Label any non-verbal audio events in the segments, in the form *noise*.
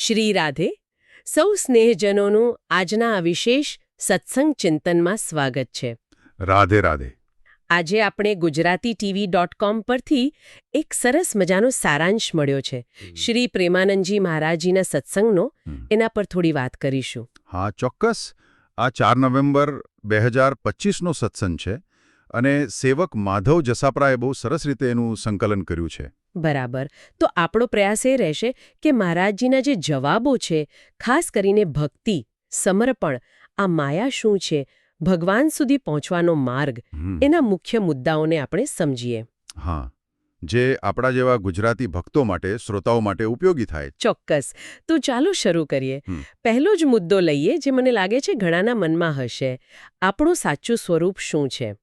શ્રી રાધે સૌ સ્નેહજનોનું આજના આ વિશેષ સત્સંગ ચિંતનમાં સ્વાગત છે. રાધે રાધે. આજે આપણે ગુજરાતી ટીવી ડોટ કોમ પરથી એક સરસ મજાનો સારાંશ મળ્યો છે. શ્રી પ્રેમાનંદજી મહારાજજીના સત્સંગનો એના પર થોડી વાત કરીશું. હા ચોક્કસ. આ ચાર નવેમ્બર બે હજાર પચીસનો સત્સંગ છે અને સેવક માધવ જસાપરાએ બહુ સરસ રીતે એનું સંકલન કર્યું છે. બરાબર. તો આપણો પ્રયાસ એ રહેશે કે મહારાજજીના જે જવાબો છે ખાસ કરીને ભક્તિ સમર્પણ આ માયા શું છે ભગવાન સુધી પહોંચવાનો માર્ગ એના મુખ્ય મુદ્દાઓને આપણે સમજીએ. હા. જે આપણા જેવા ગુજરાતી ભક્તો માટે શ્રોતાઓ માટે ઉપયોગી થાય. ચોક્કસ. તો ચાલો શરૂ કરીએ. પહેલો જ મુદ્દો લઈએ જે મને લાગે છે ઘણાના મનમાં હશે. આપણું સાચું સ્વરૂપ શું છે?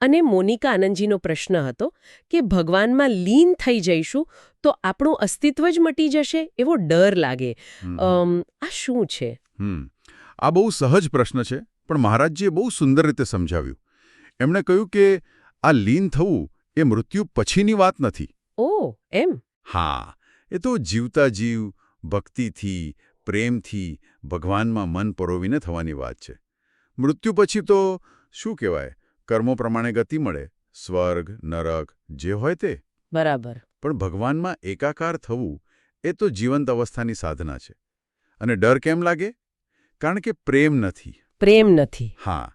અને મોનિકા આનંદજીનો પ્રશ્ન હતો કે ભગવાનમાં લીન થઈ જઈશું તો આપણું અસ્તિત્વ જ મટી જશે એવો ડર લાગે. આ શું છે. આ બહુ સહજ પ્રશ્ન છે પણ મહારાજજીએ બહુ સુંદર રીતે સમજાવ્યું. એમણે કહ્યું કે આ લીન થવું એ મૃત્યુ પછીની વાત નથી. ઓ એમ? હા એ તો જીવતા જીવ ભક્તિથી પ્રેમથી ભગવાનમાં મન પરોવીને થવાની વાત છે. મૃત્યુ પછી તો શું કહેવાય? કર્મો પ્રમાણે ગતિ મળે સ્વર્ગ નરક જે હોય તે. બરાબર. પણ ભગવાનમાં એકાકાર થવું એ તો જીવંત અવસ્થાની સાધના છે. અને ડર કેમ લાગે? કારણ કે પ્રેમ નથી. પ્રેમ નથી. હા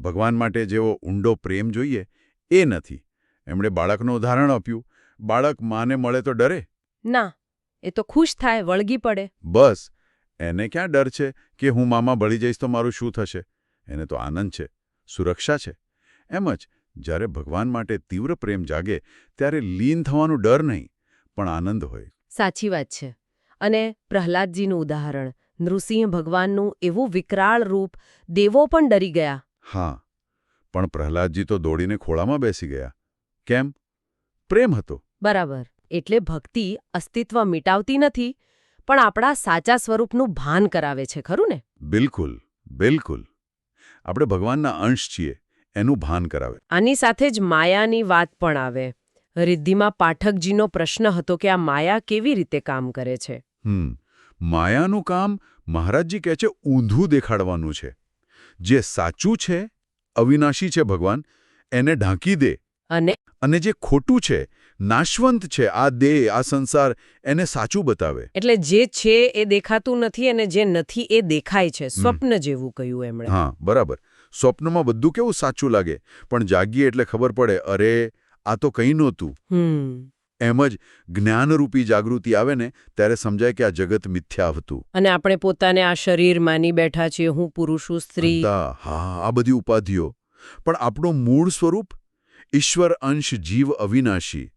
ભગવાન માટે જેવો ઊંડો પ્રેમ જોઈએ એ નથી. એમણે બાળકનું ઉદાહરણ આપ્યું. બાળક માને મળે તો ડરે? ના એ તો ખુશ થાય વળગી પડે. બસ એને ક્યાં ડર છે કે હું મામા બળી જઈશ તો મારું શું થશે? એને તો આનંદ છે સુરક્ષા છે. એમ જ જ્યારે ભગવાન માટે તીવ્ર પ્રેમ જાગે ત્યારે લીન થવાનું ડર નહીં પણ આનંદ હોય. સાચી વાત છે. અને પ્રહલાદજીનું ઉદાહરણ નૃસિંહ ભગવાનનું એવું વિકરાળ રૂપ દેવો પણ ડરી ગયા. હા પણ પ્રહલાદજી તો દોડીને ખોળામાં બેસી ગયા. કેમ? પ્રેમ હતો. બરાબર એટલે ભક્તિ અસ્તિત્વ મિટાવતી નથી પણ આપણા સાચા સ્વરૂપનું ભાન કરાવે છે ખરું ને? બિલકુલ બિલકુલ. આપણે ભગવાનના અંશ છીએ. એનું ભાન કરાવે. આની સાથે જ માયાની વાત પણ આવે. રિદ્ધિમાં પાઠકજીનો પ્રશ્ન હતો કે આ માયા કેવી રીતે કામ કરે છે? હમ માયાનું કામ મહારાજજી કહે છે ઊંધું દેખાડવાનું છે. જે સાચું છે અવિનાશી છે ભગવાન એને ઢાંકી દે. અને અને જે ખોટું છે નાશવંત છે આ દેહ આ સંસાર એને સાચું બતાવે. એટલે જે છે એ દેખાતું નથી અને જે નથી એ દેખાય છે. સ્વપ્ન જેવું કહ્યું એમણે. હા બરાબર. સ્વપ્નમાં બધું કેવું સાચું લાગે? પણ જાગીએ એટલે ખબર પડે અરે આ તો કંઈ નહોતું. એમ જ જ્ઞાનરૂપી જાગૃતિ આવે ને ત્યારે સમજાય કે આ જગત મિથ્યા હતું. અને આપણે પોતાને આ શરીર માની બેઠા છીએ હું પુરુષ સ્ત્રી. હા આ બધી ઉપાધિઓ. પણ આપણું મૂળ સ્વરૂપ? ઈશ્વર અંશ જીવ અવિનાશી.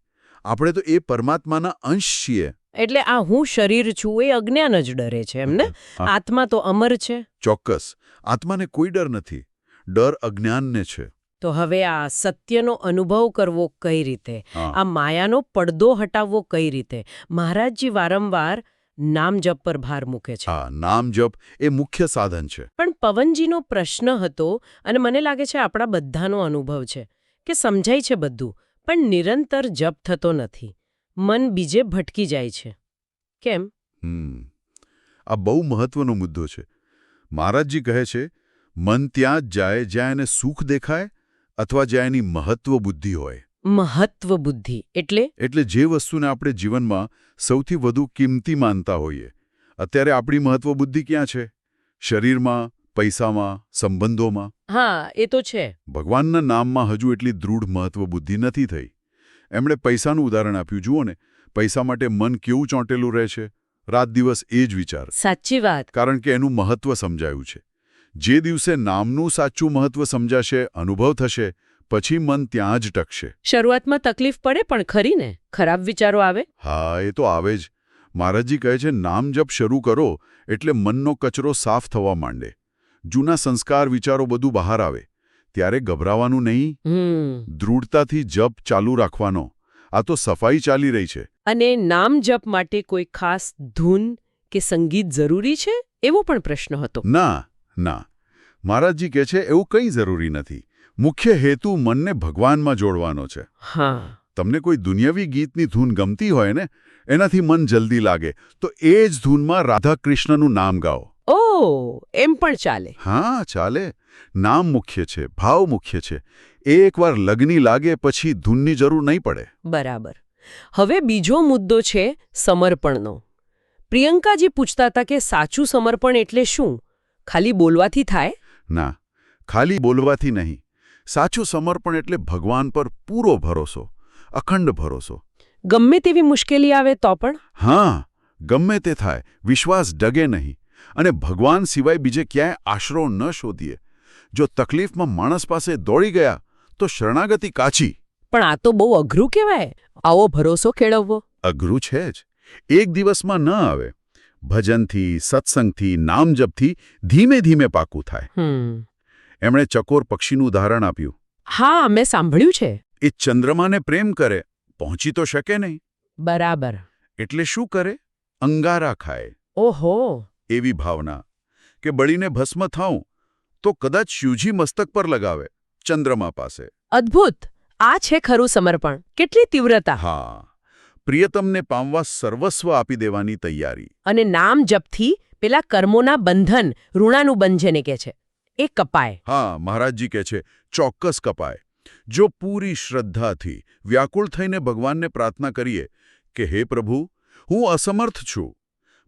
આપણે તો એ પરમાત્માના અંશ છીએ. એટલે આ હું શરીર છું એ અજ્ઞાન જ ડરે છે એમને ને? આત્મા તો અમર છે. ચોક્કસ. આત્માને કોઈ ડર નથી. ડર અજ્ઞાનને છે. તો હવે આ સત્યનો અનુભવ કરવો કઈ રીતે? આ માયાનો પડદો હટાવવો કઈ રીતે? મહારાજજી વારંવાર નામ જપ પર ભાર મૂકે છે. હા નામ જપ એ મુખ્ય સાધન છે. પણ પવનજીનો પ્રશ્ન હતો અને મને લાગે છે આપણા બધાનો અનુભવ છે કે સમજાય છે બધું પણ નિરંતર જપ થતો નથી. મન બીજે ભટકી જાય છે. કેમ? હમ. આ બહુ મહત્વનો મુદ્દો છે. મહારાજજી કહે છે મન ત્યાં જ જાય જ્યાં એને સુખ દેખાય અથવા જ્યાં એની મહત્વ બુદ્ધિ હોય. મહત્વ બુદ્ધિ એટલે? એટલે જે વસ્તુને આપણે જીવનમાં સૌથી વધુ કિંમતી માનતા હોઈએ અત્યારે આપણી મહત્વ બુદ્ધિ ક્યાં છે? શરીરમાં પૈસામાં સંબંધોમાં? હા એ તો છે. ભગવાનના નામમાં હજુ એટલી દૃઢ મહત્વ બુદ્ધિ નથી થઈ. એમણે પૈસાનું ઉદાહરણ આપ્યું. જુઓ ને પૈસા માટે મન કેવું ચોંટેલું રહે છે? રાત દિવસ એ જ વિચાર. સાચી વાત. કારણ કે એનું મહત્વ સમજાયું છે. જે દિવસે નામનું સાચું મહત્વ સમજાશે અનુભવ થશે પછી મન ત્યાં જ ટકશે. શરૂઆતમાં તકલીફ પડે પણ ખરી ને ખરાબ વિચારો આવે? હા એ તો આવે જ. મહારાજજી કહે છે નામ જપ શરૂ કરો એટલે મનનો કચરો સાફ થવા માંડે. જૂના સંસ્કાર વિચારો બધું બહાર આવે. ત્યારે ગભરાવાનું નહીં. દૃઢતાથી જપ ચાલુ રાખવાનો. આ તો સફાઈ ચાલી રહી છે. અને નામ જપ માટે કોઈ ખાસ ધૂન કે સંગીત જરૂરી છે? એવો પણ પ્રશ્ન હતો. ના. ના. મહારાજજી કહે છે એવું કંઈ જરૂરી નથી. મુખ્ય હેતુ મનને ભગવાનમાં જોડવાનો છે. હા. તમને કોઈ દુનિયાવી ગીતની ધૂન ગમતી હોય ને એનાથી મન જલ્દી લાગે. તો એ જ ધૂનમાં રાધા કૃષ્ણનું નામ ગાઓ. ઓ એમ પણ ચાલે. હા ચાલે. નામ મુખ્ય છે ભાવ મુખ્ય છે. એ એકવાર લગ્ની લાગે પછી ધૂનની જરૂર નહીં પડે. બરાબર. હવે બીજો મુદ્દો છે સમર્પણનો. પ્રિયંકાજી પૂછતા હતા કે સાચું સમર્પણ એટલે શું? ખાલી બોલવાથી થાય? ના ખાલી બોલવાથી નહીં. સાચું સમર્પણ એટલે ભગવાન પર પૂરો ભરોસો અખંડ ભરોસો. ગમે તેવી મુશ્કેલી આવે તો પણ? હા ગમે તે થાય વિશ્વાસ ડગે નહીં. અને ભગવાન સિવાય બીજે ક્યાંય આશરો ન શોધીએ. જો તકલીફમાં માણસ પાસે દોડી ગયા તો શરણાગતિ કાચી. પણ આ તો બહુ અઘરું કહેવાય. આવો ભરોસો કેળવવો. અઘરું છે જ. એક દિવસમાં ન આવે. ભજનથી સત્સંગથી નામજપથી ધીમે ધીમે પાકું થાય. એમણે ચકોર પક્ષીનું ઉદાહરણ આપ્યું. હા મેં સાંભળ્યું છે. એ ચંદ્રમાને પ્રેમ કરે પહોંચી તો શકે નહીં. બરાબર. એટલે શું કરે? અંગારા ખાય. ઓહો. એવી ભાવના કે બળીને ભસ્મ થાઉં તો કદાચ શિવજી મસ્તક પર લગાવે ચંદ્રમા પાસે. અદ્ભુત! આ છે ખરું સમર્પણ. કેટલી તીવ્રતા. હા. પ્રિયતમને પામવા સર્વસ્વ આપી દેવાની તૈયારી. અને નામ જપથી પેલા કર્મોના બંધન ઋણાનુબંધ જેને કે છે. એ કપાય. હા મહારાજજી કહે છે ચોક્કસ કપાય. જો પૂરી શ્રદ્ધાથી વ્યાકુળ થઈને ભગવાનને પ્રાર્થના કરીએ કે હે પ્રભુ હું અસમર્થ છું.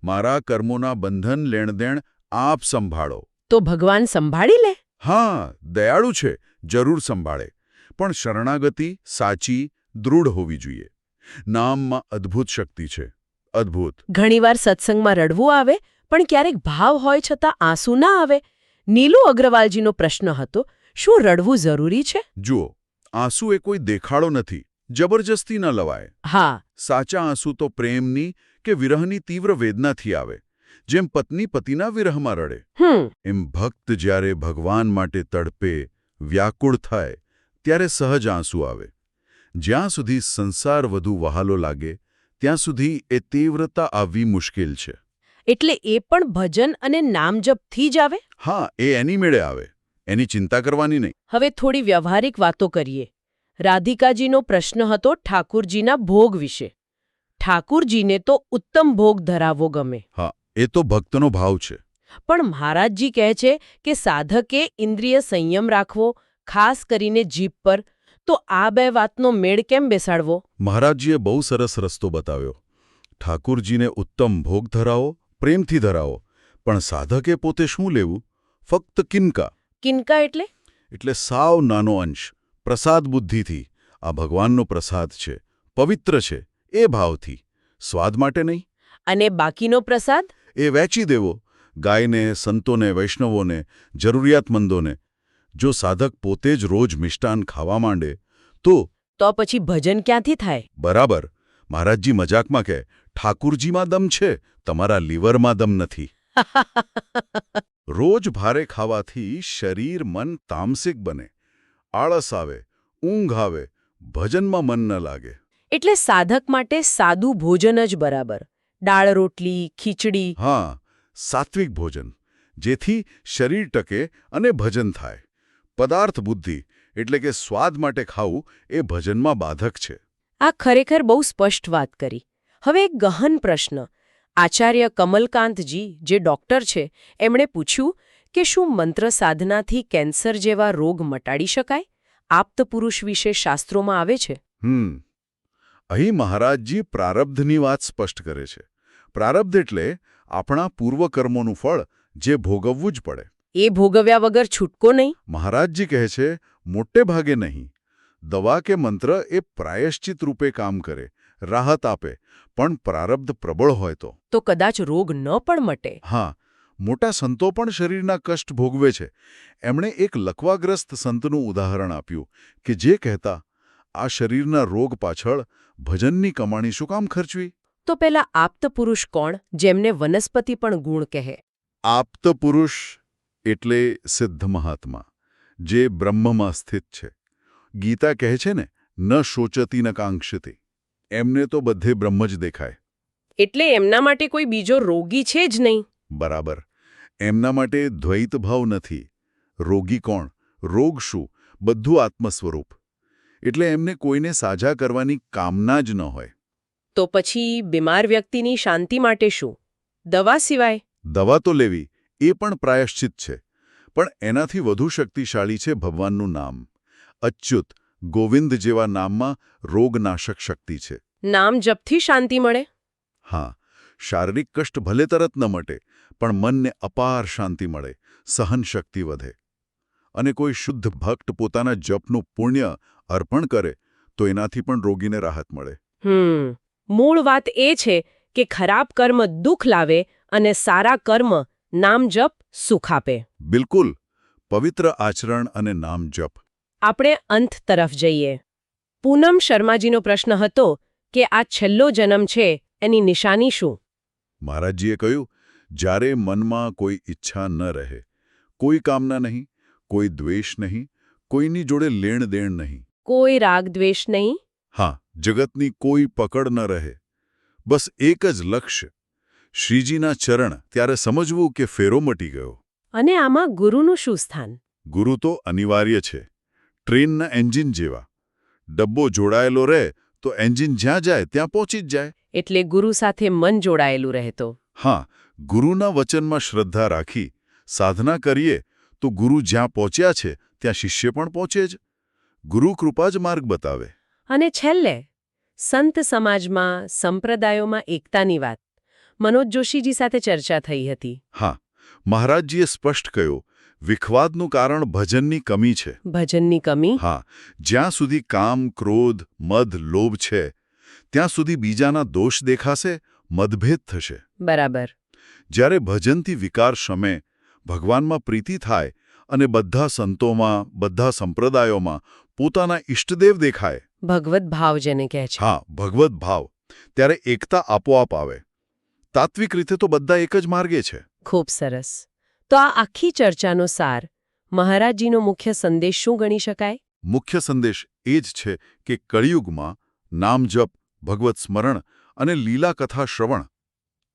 મારા કર્મોના બંધન લેણદેણ આપ સંભાળો. તો ભગવાન સંભાળી લે? હા દયાળુ છે જરૂર સંભાળે. પણ શરણાગતિ સાચી દૃઢ હોવી જોઈએ. નામમાં અદ્ભુત શક્તિ છે. અદ્ભુત. ઘણીવાર સત્સંગમાં રડવું આવે પણ ક્યારેક ભાવ હોય છતાં આંસુ ના આવે. નીલુ અગ્રવાલજીનો પ્રશ્ન હતો શું રડવું જરૂરી છે? જુઓ આંસુ એ કોઈ દેખાડો નથી જબરજસ્તી ન લવાય. હા. સાચા આંસુ તો પ્રેમની કે વિરહની તીવ્ર વેદનાથી આવે જેમ પત્ની પતિના વિરહમાં રડે. એમ ભક્ત જ્યારે ભગવાન માટે તડપે વ્યાકુળ થાય ત્યારે સહજ આંસુ આવે. જ્યાં સુધી સંસાર વધુ વહાલો લાગે ત્યાં સુધી એ તીવ્રતા આવવી મુશ્કેલ છે. એટલે એ પણ ભજન અને નામજપથી જ આવે? હા એ એની મેળે આવે. એની ચિંતા કરવાની નહીં. હવે થોડી વ્યવહારિક વાતો કરીએ. રાધિકાજીનો પ્રશ્ન હતો ઠાકુરજીના ભોગ વિશે. ઠાકુરજીને તો ઉત્તમ ભોગ ધરાવવો ગમે. હા એ તો ભક્તનો ભાવ છે. પણ મહારાજજી કહે છે કે સાધકે ઇન્દ્રિય સંયમ રાખવો ખાસ કરીને જીભ પર તો આ બે વાતનો મેળ કેમ બેસાડવો? મહારાજજીએ બહુ સરસ રસ્તો બતાવ્યો. ઠાકુરજીને ઉત્તમ ભોગ ધરાવો પ્રેમથી ધરાવો પણ સાધકે પોતે શું લેવું? ફક્ત કિનકા. કિનકા એટલે? એટલે સાવ નાનો અંશ પ્રસાદ બુદ્ધિથી. આ ભગવાનનો પ્રસાદ છે પવિત્ર છે એ ભાવથી. સ્વાદ માટે નહીં. અને બાકીનો પ્રસાદ? એ વહેંચી દેવો. ગાયને સંતોને વૈષ્ણવોને જરૂરિયાતમંદોને જો સાધક પોતે જ રોજ મિષ્ટાન ખાવા માંડે તો તો પછી ભજન ક્યાંથી થાય? બરાબર. મહારાજજી મજાકમાં કહે ઠાકુરજીમાં દમ છે તમારા લીવરમાં દમ નથી. *laughs* રોજ ભારે ખાવાથી શરીર મન તામસિક બને આળસ આવે ઊંઘ આવે ભજનમાં મન ન લાગે. એટલે સાધક માટે સાદું ભોજન જ બરાબર. દાળ રોટલી ખીચડી. હા સાત્વિક ભોજન જેથી શરીર ટકે અને ભજન થાય. પદાર્થ બુદ્ધિ એટલે કે સ્વાદ માટે ખાવું એ ભજનમાં બાધક છે. આ ખરેખર બહુ સ્પષ્ટ વાત કરી. હવે એક ગહન પ્રશ્ન. આચાર્ય કમલકાંતજી જે ડોક્ટર છે એમણે પૂછ્યું કે શું મંત્ર સાધનાથી કેન્સર જેવા રોગ મટાડી શકાય? આપ્ત પુરુષ વિશે શાસ્ત્રોમાં આવે છે? હમ. અહીં મહારાજજી પ્રારબ્ધની વાત સ્પષ્ટ કરે છે. પ્રારબ્ધ એટલે આપણા પૂર્વકર્મોનું ફળ જે ભોગવવું જ પડે. એ ભોગવ્યા વગર છૂટકો નહીં? મહારાજજી કહે છે મોટે ભાગે નહીં. દવા કે મંત્ર એ પ્રાયશ્ચિત રૂપે કામ કરે રાહત આપે પણ પ્રારબ્ધ પ્રબળ હોય તો. તો કદાચ રોગ ન પણ મટે. હા મોટા સંતો પણ શરીરના કષ્ટ ભોગવે છે. એમણે એક લકવાગ્રસ્ત સંતનું ઉદાહરણ આપ્યું કે જે કહેતા આ શરીરના રોગ પાછળ ભજનની કમાણી શું કામ ખર્ચવી? તો પેલા આપ્ત પુરુષ કોણ જેમને વનસ્પતિ પણ ગુણ કહે? આપ્ત પુરુષ એટલે સિદ્ધ મહાત્મા જે બ્રહ્મમાં સ્થિત છે. ગીતા કહે છે ને ન શોચતી ન કાંક્ષતી. એમને તો બધે બ્રહ્મ જ દેખાય. એટલે એમના માટે કોઈ બીજો રોગી છે જ નહીં. બરાબર. એમના માટે દ્વૈત ભાવ નથી. રોગી કોણ? રોગ શું? બધું આત્મ સ્વરૂપ એટલે એમને કોઈને સાજા કરવાની કામના જ ન હોય. તો પછી બીમાર વ્યક્તિની શાંતિ માટે શું? દવા સિવાય? દવા તો લેવી એ પણ પ્રાયશ્ચિત છે. પણ એનાથી વધુ શક્તિશાળી છે ભગવાનનું નામ. અચ્યુત ગોવિંદ જેવા નામમાં રોગનાશક શક્તિ છે. નામ જપથી શાંતિ મળે? હા શારીરિક કષ્ટ ભલે તરત ન મટે પણ મનને અપાર શાંતિ મળે સહન શક્તિ વધે. અને કોઈ શુદ્ધ ભક્ત પોતાના જપનું પુણ્ય અર્પણ કરે તો એનાથી પણ રોગીને રાહત મળે. હમ મૂળ વાત એ છે કે ખરાબ કર્મ દુઃખ લાવે અને સારા કર્મ નામ જપ સુખ આપે. બિલકુલ. પવિત્ર આચરણ અને નામ જપ. આપણે અંત તરફ જઈએ. પૂનમ શર્માજીનો પ્રશ્ન હતો કે આ છેલ્લો જન્મ છે એની નિશાની શું? મહારાજજીએ કહ્યું જ્યારે મનમાં કોઈ ઈચ્છા ન રહે કોઈ કામના નહીં કોઈ દ્વેષ નહીં કોઈની જોડે લેણ દેણ નહીં. કોઈ રાગ દ્વેષ નહીં? હા જગતની કોઈ પકડ ન રહે. બસ એક જ લક્ષ્ય. શ્રીજીના ચરણ ત્યારે સમજવું કે ફેરો મટી ગયો. અને આમાં ગુરુનું શું સ્થાન? ગુરુ તો અનિવાર્ય છે. ટ્રેનના એન્જિન જેવા. ડબ્બો જોડાયેલો રહે તો એન્જિન જ્યાં જાય ત્યાં પહોંચી જ જાય. એટલે ગુરુ સાથે મન જોડાયેલું રહેતો. હા ગુરુના વચનમાં શ્રદ્ધા રાખી સાધના કરીએ તો ગુરુ જ્યાં પહોંચ્યા છે ત્યાં શિષ્ય પણ પહોંચે જ. ગુરુ કૃપા જ માર્ગ બતાવે. અને છેલ્લે સંત સમાજમાં સંપ્રદાયોમાં એકતાની વાત. મનોજ જોશીજી સાથે ચર્ચા થઈ હતી. હા મહારાજજીએ સ્પષ્ટ કહ્યું વિખવાદનું કારણ ભજનની કમી છે. ભજનની કમી? હા જ્યાં સુધી કામ ક્રોધ મદ લોભ છે ત્યાં સુધી બીજાના દોષ દેખાશે મતભેદ થશે. બરાબર. જ્યારે ભજનથી વિકાર શમે ભગવાનમાં પ્રીતિ થાય અને બધા સંતોમાં બધા સંપ્રદાયોમાં પોતાના ઇષ્ટદેવ દેખાય. ભગવત ભાવ જેને કહે છે. હા ભગવત ભાવ ત્યારે એકતા આપોઆપ આવે. તાત્વિક રીતે તો બધા એક જ માર્ગે છે. ખૂબ સરસ. તો આ આખી ચર્ચાનો સાર મહારાજજીનો મુખ્ય સંદેશ શું ગણી શકાય? મુખ્ય સંદેશ એ જ છે કે કળિયુગમાં નામ જપ ભગવત સ્મરણ અને લીલા કથા શ્રવણ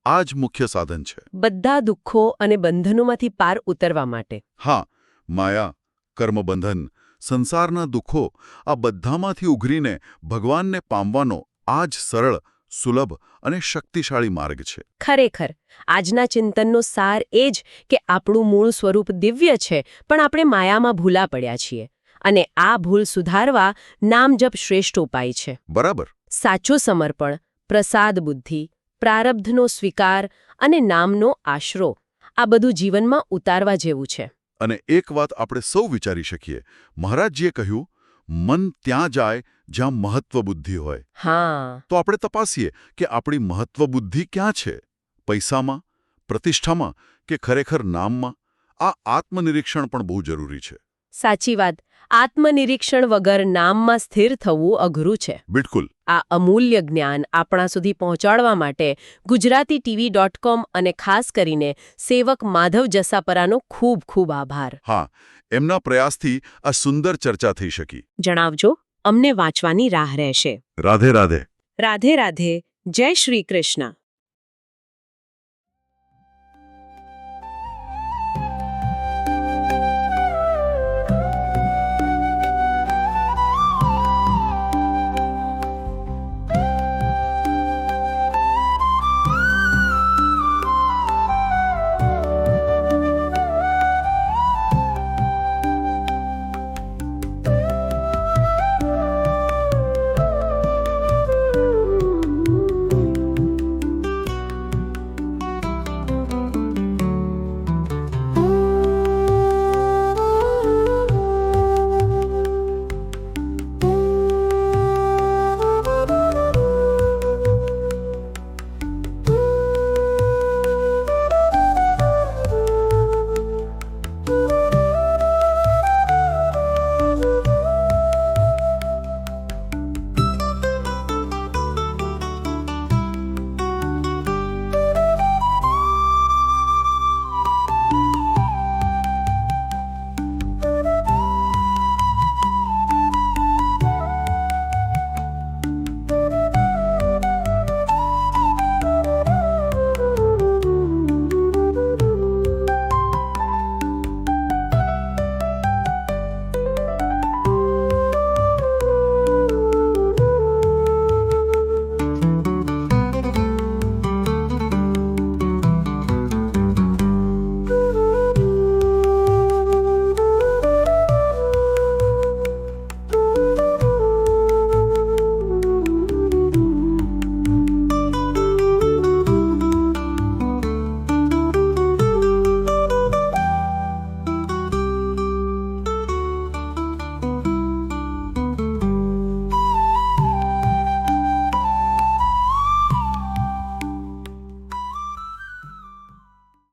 આ જ મુખ્ય સાધન છે. બધા દુઃખો અને બંધનોમાંથી પાર ઉતરવા માટે. હા માયા કર્મબંધન સંસારના દુઃખો આ બધામાંથી ઉઘરીને ભગવાનને પામવાનો આ જ સરળ સુલભ અને શક્તિશાળી માર્ગ છે. ખરેખર આજના ચિંતનનો સાર એ જ કે આપણું મૂળ સ્વરૂપ દિવ્ય છે પણ આપણે માયામાં ભૂલા પડ્યા છીએ અને આ ભૂલ સુધારવા નામજપ શ્રેષ્ઠ ઉપાય છે. બરાબર. સાચું સમર્પણ પ્રસાદ બુદ્ધિ પ્રારબ્ધનો સ્વીકાર અને નામનો આશરો આ બધું જીવનમાં ઉતારવા જેવું છે. અને એક વાત આપણે સૌ વિચારી શકીએ. મહારાજજીએ કહ્યું મન ત્યાં જાય જ્યાં મહત્વ બુદ્ધિ હોય. હા. તો આપણે તપાસીએ કે આપણી મહત્વ બુદ્ધિ ક્યાં છે? પૈસામાં પ્રતિષ્ઠામાં કે ખરેખર નામમાં? આ આત્મનિરીક્ષણ પણ બહુ જરૂરી છે. સાચી વાત. આત્મનિરીક્ષણ વગર નામમાં સ્થિર થવું અઘરું છે. બિલકુલ. આ અમૂલ્ય જ્ઞાન આપણા સુધી પહોંચાડવા માટે ગુજરાતી ટીવી ડોટ કોમ અને ખાસ કરીને સેવક માધવ જસાપરાનો ખૂબ ખૂબ આભાર. હા એમના પ્રયાસથી આ સુંદર ચર્ચા થઈ શકી. જણાવજો. અમને વાંચવાની રાહ રહેશે. રાધે રાધે. રાધે રાધે. જય શ્રી કૃષ્ણ.